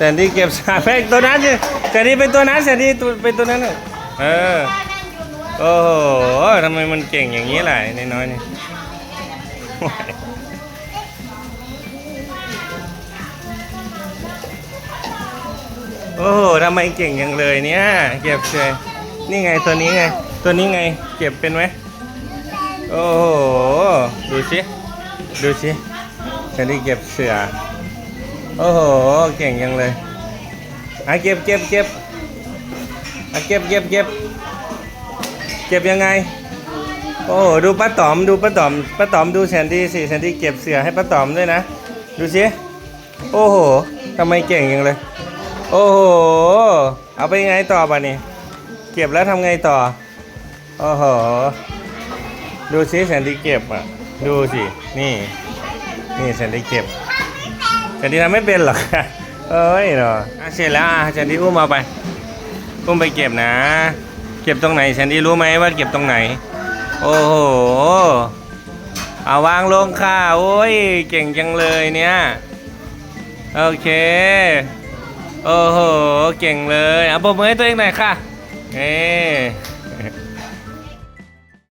แซนดี้เก็บสาแพงตัวนั้นสิแซนดี้เป็นตัวนั้นแซนดี้ตัวเป็นตัวนั้นน่ะเออโอ้โหทำไมมันเก่งอย่างนี้ล่ะไอ้น้อยนี่โอ้โหทำไมเก่งอย่างเลยเนี่ย เก็บเฉยนี่ไงตัวนี้ไง ตัวนี้ไง เก็บเป็นไหมโอ้โห ดูสิ ดูสิฉันได้เก็บเสือ โอ้โห เก่งยังเลยอะเก็บเก็บเก็บอะเก็บเก็บเก็บเก็บยังไง โอ้โห ดูป้าต๋อม ดูป้าต๋อม ป้าต๋อมดูแซนดี้สิ แซนดี้เก็บเสือให้ป้าต๋อมด้วยนะ ดูสิ โอ้โหทำไมเก่งยังเลย โอ้โห เอาไปยังไงต่อป่ะนี่ เก็บแล้วทำไงต่อ โอ้โห ดูสิแซนดี้เก็บอะ ดูสิ นี่ นี่แซนดี้เก็บ แซนดีทำไม่เป็นหรอกเอ้ยเนาะเสร็จแล้วอะแซนดีอุ้มเอาไป อุ้มไปเก็บนะ เก็บตรงไหนแซนดีรู้ไหมว่าเก็บตรงไหน โอ้โหเอาวางลงค่ะ โอ้ย เก่งจังเลยเนี่ย โอเค โอ้โห เก่งเลย เอาปรบมือให้ตัวเองหน่อยค่ะเอ้